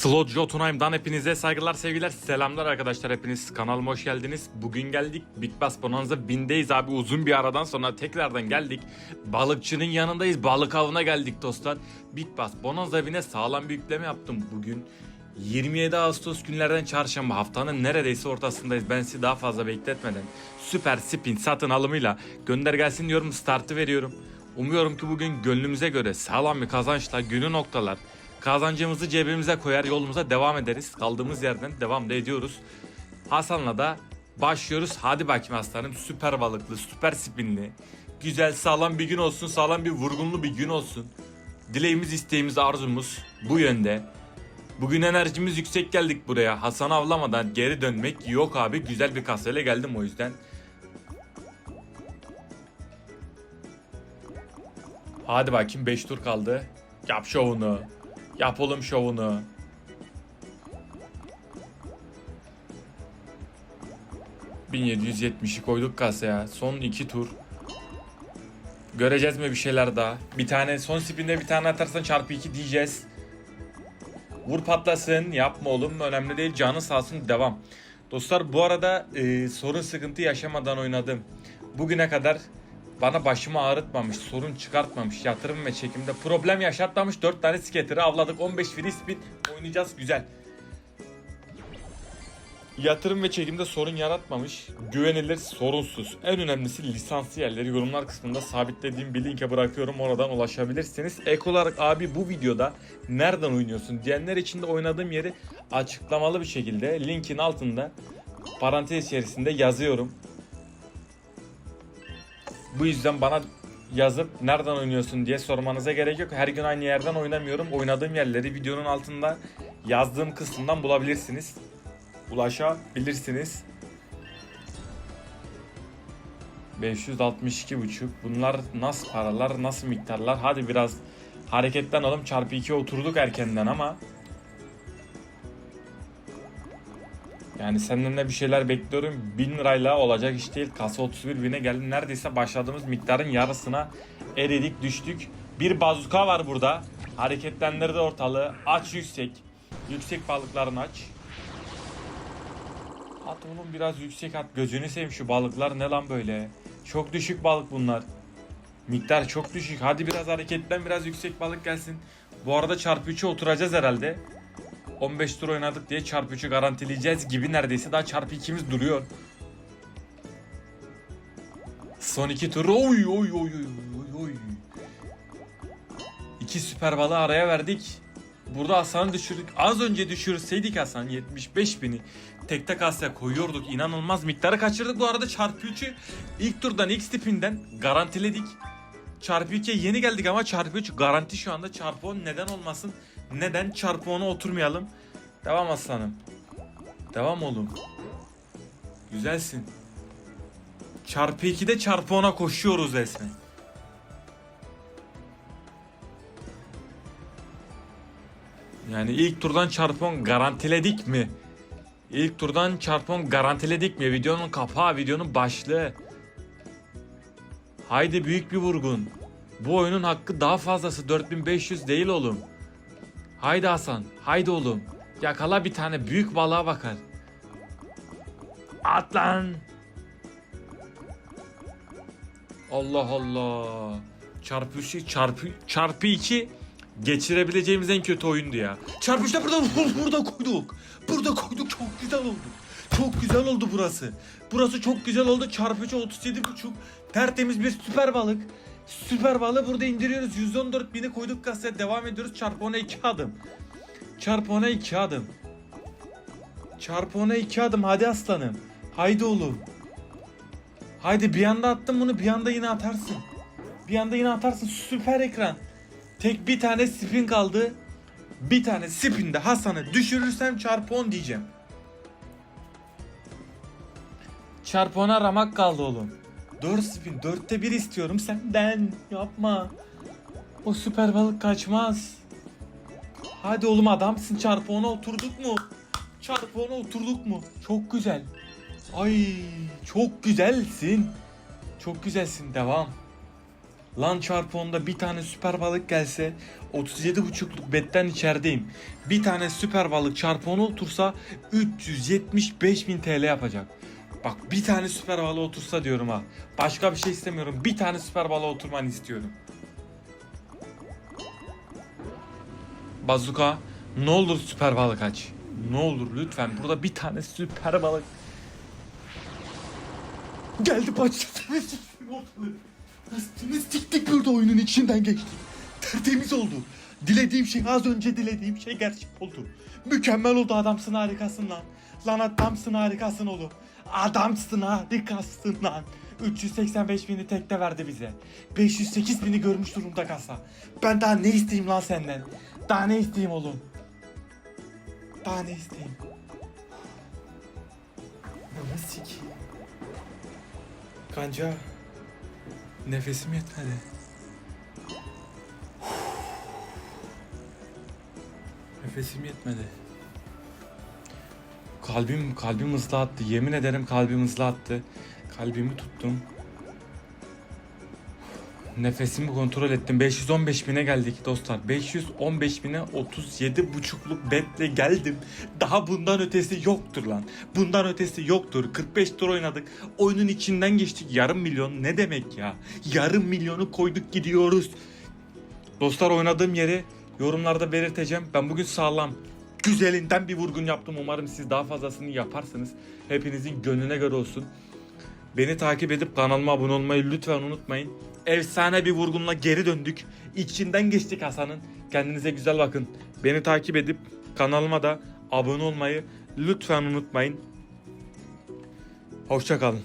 Slot Jotunheim'dan hepinize saygılar sevgiler selamlar arkadaşlar hepiniz kanalıma hoş geldiniz. Bugün geldik Big Bass Bonanza 1000'deyiz abi uzun bir aradan sonra tekrardan geldik. Balıkçının yanındayız balık avına geldik dostlar. Big Bass Bonanza evine sağlam bir yükleme yaptım bugün. 27 Ağustos günlerden çarşamba haftanın neredeyse ortasındayız. Ben sizi daha fazla bekletmeden süper spin satın alımıyla gönder gelsin diyorum startı veriyorum. Umuyorum ki bugün gönlümüze göre sağlam bir kazançla günü noktalar. Kazancımızı cebimize koyar yolumuza devam ederiz. Kaldığımız yerden devam da ediyoruz. Hasan'la da başlıyoruz. Hadi bakayım aslanım süper balıklı, süper spinli. Güzel sağlam bir gün olsun, sağlam bir vurgunlu bir gün olsun. Dileğimiz, isteğimiz, arzumuz bu yönde. Bugün enerjimiz yüksek geldik buraya. Hasan avlamadan geri dönmek yok abi. Güzel bir kasayla geldim o yüzden. Hadi bakayım 5 tur kaldı. Yap şovunu. Yap oğlum şovunu. ...1770'i koyduk kasaya. Son iki tur. Göreceğiz mi bir şeyler daha? Bir tane son spinde bir tane atarsan çarpı 2 diyeceğiz. Vur patlasın. Yapma oğlum. Önemli değil. Canı sağ olsun. Devam. Dostlar bu arada e, sorun sıkıntı yaşamadan oynadım. Bugüne kadar bana başımı ağrıtmamış, sorun çıkartmamış, yatırım ve çekimde problem yaşatmamış 4 tane skateri avladık. 15 free spin oynayacağız güzel. Yatırım ve çekimde sorun yaratmamış, güvenilir, sorunsuz. En önemlisi lisanslı yerleri yorumlar kısmında sabitlediğim bir linke bırakıyorum. Oradan ulaşabilirsiniz. Ek olarak abi bu videoda nereden oynuyorsun diyenler için de oynadığım yeri açıklamalı bir şekilde linkin altında parantez içerisinde yazıyorum. Bu yüzden bana yazıp nereden oynuyorsun diye sormanıza gerek yok. Her gün aynı yerden oynamıyorum. Oynadığım yerleri videonun altında yazdığım kısımdan bulabilirsiniz. Ulaşabilirsiniz. 562,5 bunlar nasıl paralar nasıl miktarlar hadi biraz hareketten alalım çarpı 2 oturduk erkenden ama Yani senden de bir şeyler bekliyorum. 1000 lirayla olacak iş değil. Kasa 31 bine geldi. Neredeyse başladığımız miktarın yarısına eridik düştük. Bir bazuka var burada. Hareketlendirdi ortalığı. Aç yüksek. Yüksek balıklarını aç. At oğlum biraz yüksek at. Gözünü seveyim şu balıklar ne lan böyle. Çok düşük balık bunlar. Miktar çok düşük. Hadi biraz hareketten biraz yüksek balık gelsin. Bu arada çarpı 3'e oturacağız herhalde. 15 tur oynadık diye çarpı 3'ü garantileyeceğiz gibi neredeyse daha çarpı 2'miz duruyor. Son iki tur oy oy oy oy oy oy. Süper balığı araya verdik. Burada Hasan'ı düşürdük. Az önce düşürseydik Hasan 75 bini tek tek Asya koyuyorduk. İnanılmaz miktarı kaçırdık. Bu arada çarpı 3'ü ilk turdan ilk tipinden garantiledik. Çarpı 2'ye yeni geldik ama çarpı 3 garanti şu anda. Çarpı 10 neden olmasın? Neden çarpı 10'a oturmayalım? Devam aslanım. Devam oğlum. Güzelsin. Çarpı 2'de çarpı 10'a koşuyoruz resmen. Yani ilk turdan çarpı 10 garantiledik mi? İlk turdan çarpı 10 garantiledik mi? Videonun kapağı, videonun başlığı. Haydi büyük bir vurgun. Bu oyunun hakkı daha fazlası 4500 değil oğlum. Haydi Hasan, haydi oğlum. Yakala bir tane büyük balığa bakar. At lan. Allah Allah. Çarpı 3 çarpı çarpı 2 geçirebileceğimiz en kötü oyundu ya. Çarpı 3'te burada burada koyduk. Burada koyduk çok güzel oldu. Çok güzel oldu burası. Burası çok güzel oldu. Çarpı 3'e 37 buçuk. Tertemiz bir süper balık. Süper balığı burada indiriyoruz. 114 bini koyduk kasaya devam ediyoruz. Çarpı 10'a 2 adım. Çarpı 10'a 2 adım. Çarpı 10'a 2 adım hadi aslanım. Haydi oğlum. Haydi bir anda attım bunu bir anda yine atarsın. Bir anda yine atarsın süper ekran. Tek bir tane spin kaldı. Bir tane spinde Hasan'ı düşürürsem çarpı 10 diyeceğim. Çarpı 10'a ramak kaldı oğlum. 4 spin 4'te 1 istiyorum senden. Yapma. O süper balık kaçmaz. Hadi oğlum adamsın çarpı 10'a oturduk mu? Çarpı 10'a oturduk mu? Çok güzel. Ay çok güzelsin. Çok güzelsin devam. Lan çarpı onda bir tane süper balık gelse 37,5'luk betten içerideyim. Bir tane süper balık çarpı 10 otursa 375 bin TL yapacak. Bak bir tane süper balığı otursa diyorum ha. Başka bir şey istemiyorum. Bir tane süper balığı oturmanı istiyorum. Bazuka ne olur süper balık aç. Ne olur lütfen burada bir tane süper balık. Geldi başladı. Nasıl siktik burada oyunun içinden geçtik. Tertemiz oldu. Dilediğim şey az önce dilediğim şey gerçek oldu. Mükemmel oldu adamsın harikasın lan. Lan adamsın harikasın oğlum. Adamsın harikasın lan. 385 bini tekte verdi bize. 508 bini görmüş durumda kasa. Ben daha ne isteyeyim lan senden? Daha ne isteyeyim oğlum? Daha ne isteyeyim? Ananı sikeyim. Kanca. Nefesim yetmedi. Nefesim yetmedi. Kalbim kalbim hızlı attı. Yemin ederim kalbim hızlı attı. Kalbimi tuttum. Nefesimi kontrol ettim. 515 bine geldik dostlar. 515 bine 37 buçukluk betle geldim. Daha bundan ötesi yoktur lan. Bundan ötesi yoktur. 45 tur oynadık. Oyunun içinden geçtik. Yarım milyon ne demek ya? Yarım milyonu koyduk gidiyoruz. Dostlar oynadığım yeri yorumlarda belirteceğim. Ben bugün sağlam güzelinden bir vurgun yaptım. Umarım siz daha fazlasını yaparsınız. Hepinizin gönlüne göre olsun. Beni takip edip kanalıma abone olmayı lütfen unutmayın. Efsane bir vurgunla geri döndük. İçinden geçtik Hasan'ın. Kendinize güzel bakın. Beni takip edip kanalıma da abone olmayı lütfen unutmayın. Hoşça kalın.